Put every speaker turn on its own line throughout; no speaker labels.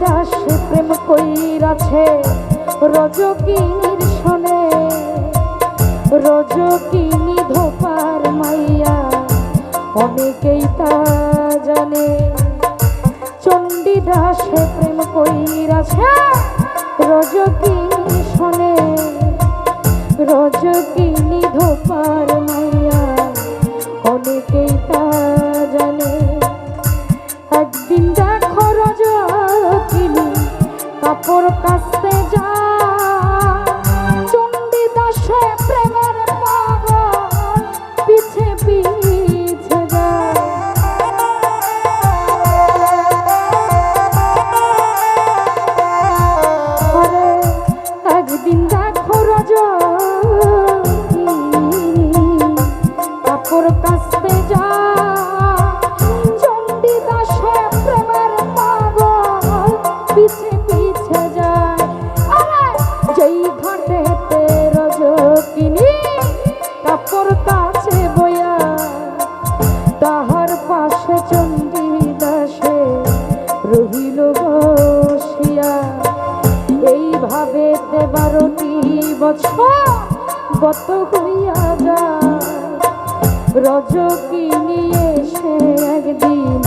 দাসে প্রেম কইরাছে রজকিনীর শোনে রজকিনী ধোপার মাইয়া অনেকেই তা জানে। চণ্ডী দাসে প্রেম কইরাছে রজকিনী শোনে রজকিনী ধোপার মাইয়া অনেকেই তা গত হইয়া যায়। রজকিনী এসে একদিন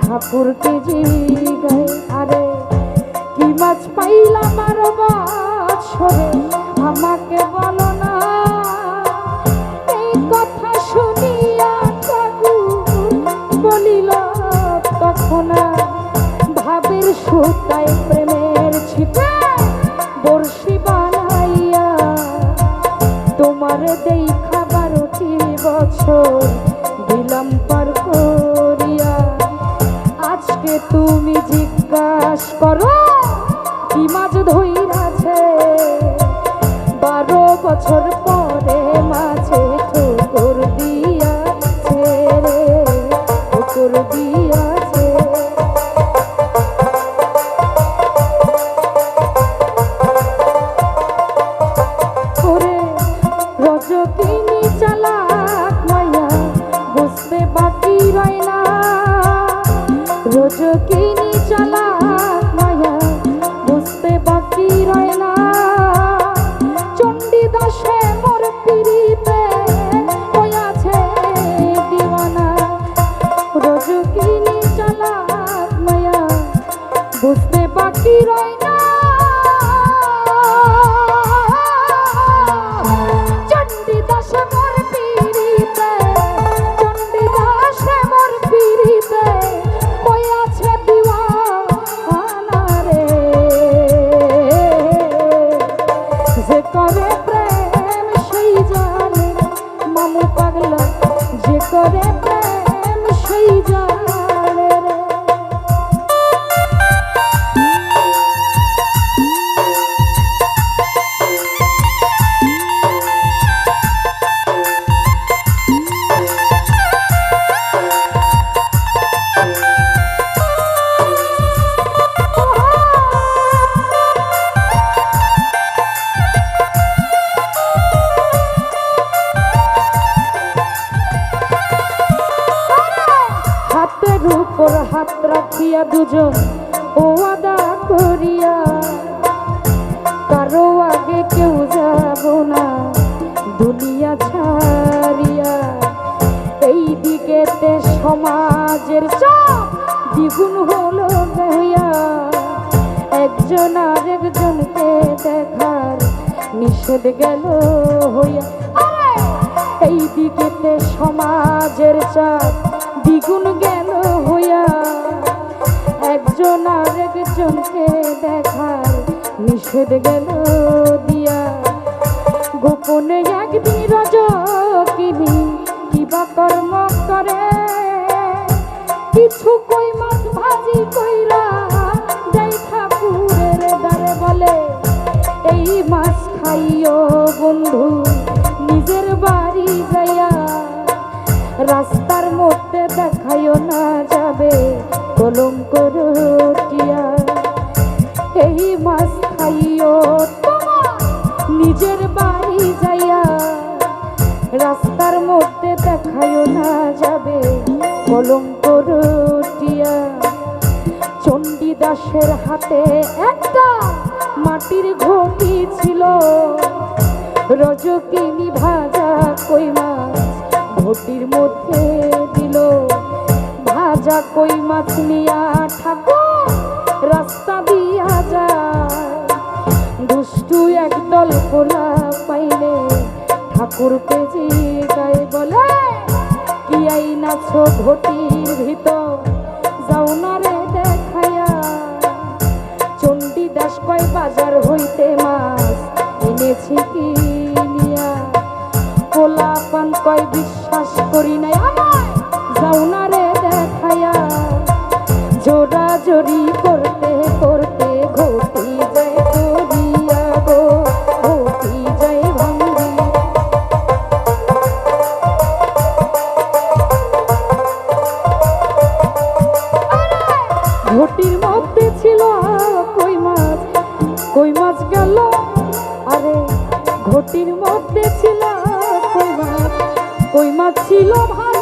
ঠাকুরকে জিগায় তুমি জিজ্ঞাস করো, কি মাছ ধইরাছে? বারো বছর পরে মাছে ঠুকুর দিয়াছে রে দিয়াছে। ওরে রজকিনী চালাক রজকিনী চালাক মায়া, বুঝতে বাকি রয় না চণ্ডী দাসে মোর পিড়িতে হইয়াছে দিওয়ানা? রজকিনী চালাক মায়া, বুঝতে বাকি রয় না প্রেম সেই জানে রাখিয়া দুজন ও আদা করিয়া। কারও আগে কেউ যাব না, দুনিয়া ছাড়িয়া। এই দিকেতে সমাজের চাপ দ্বিগুণ হলো গাইয়া একজন আর একজনকে দেখার নিষেধ গেল হইয়া। এই দিকেতে সমাজের চাপ আর একজনকে দেখার নিষেধ গেল দিয়া। গোপনে একদিন রজকিনী কিবা কর্ম করে। কিছু কই মাছ ভাজি কইরা যাই ঠাকুরের দ্বারে বলে এই মাছ খাইও বন্ধু, নিজের বাড়ি যাইয়া। রাস্তার মধ্যে দেখাইও না যাবে। কলঙ্ক এই মাছ খাইও নিজের বাড়ি যাইয়া। রাস্তার মধ্যে দেখাইও না যাবে কলঙ্ক রটিয়া। চণ্ডী দাসের হাতে একটা মাটির ঘটি ছিল। রজকিনী ভাজা কই মাছ, ঘটির মধ্যে ভাজা কই মাছ নিয়া ঠাকুর? রাস্তা দিয়া যায়। দুষ্টু একদল কোলা পাইলে ঠাকুর পেজি গায়ে বলে, কি আই নাছো ঘটির ভিতর? যাও না রে দেখায়া। কয়, বাজার হইতে মাছ এনেছি কি ঘটির মধ্যে ছিল কই মাছ? কই মাছ গেল? আরে, ঘটির মধ্যে ছিল কই মাছ? কই মাছ ছিল ভাজা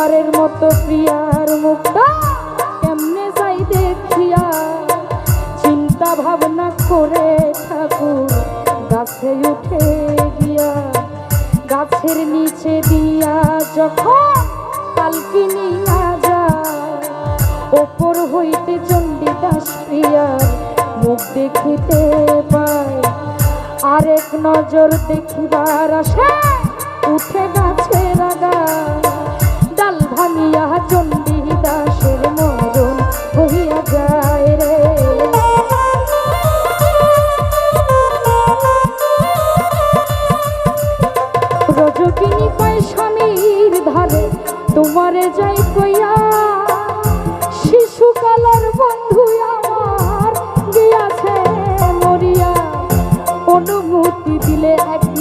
শেষবারের মতো প্রিয়ার মুখটা কেমনে যাই দেখিয়া? চিন্তা ভাবনা করে ঠাকুর গাছে উঠে গিয়া, গাছের নিচে দিয়া যখন পালকি নিয়া যায়, ওপর হইতে চণ্ডীদাস প্রিয়া মুখ দেখিতে পায়। আরেক নজর দেখিবার আসে, উঠে গাছে রাগা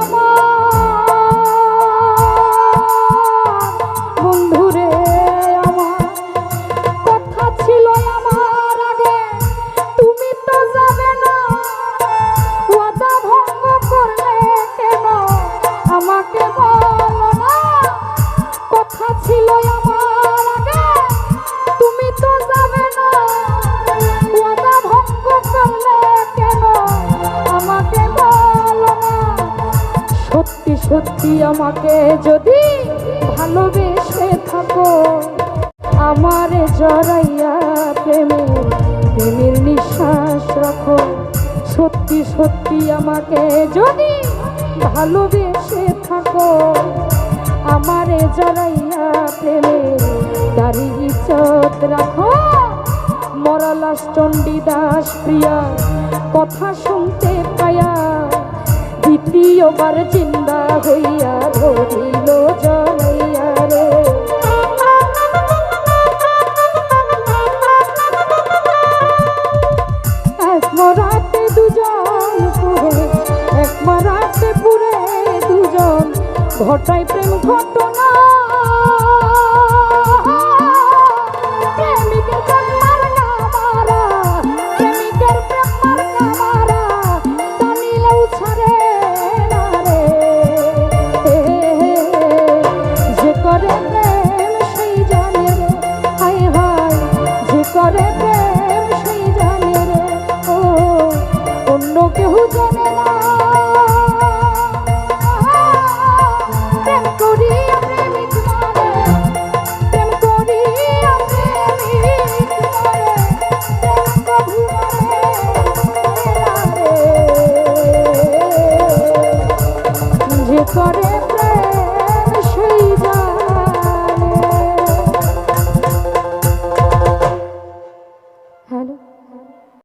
আমার থাকো আমার জড়াইয়া প্রেমের প্রেমের নিঃশ্বাস রাখো। সত্যি সত্যি আমাকে যদি ভালোবেসে থাকো, আমারে জড়াইয়া প্রেমের দাড়ি ইজ্জত রাখো। মরালাস চণ্ডীদাস প্রিয়া, কথা শুনতে পায়া, দ্বিতীয়বার চিন্তা হইয়া ধরিল জমাইয়া ঘটায় প্রেম ঘটনা।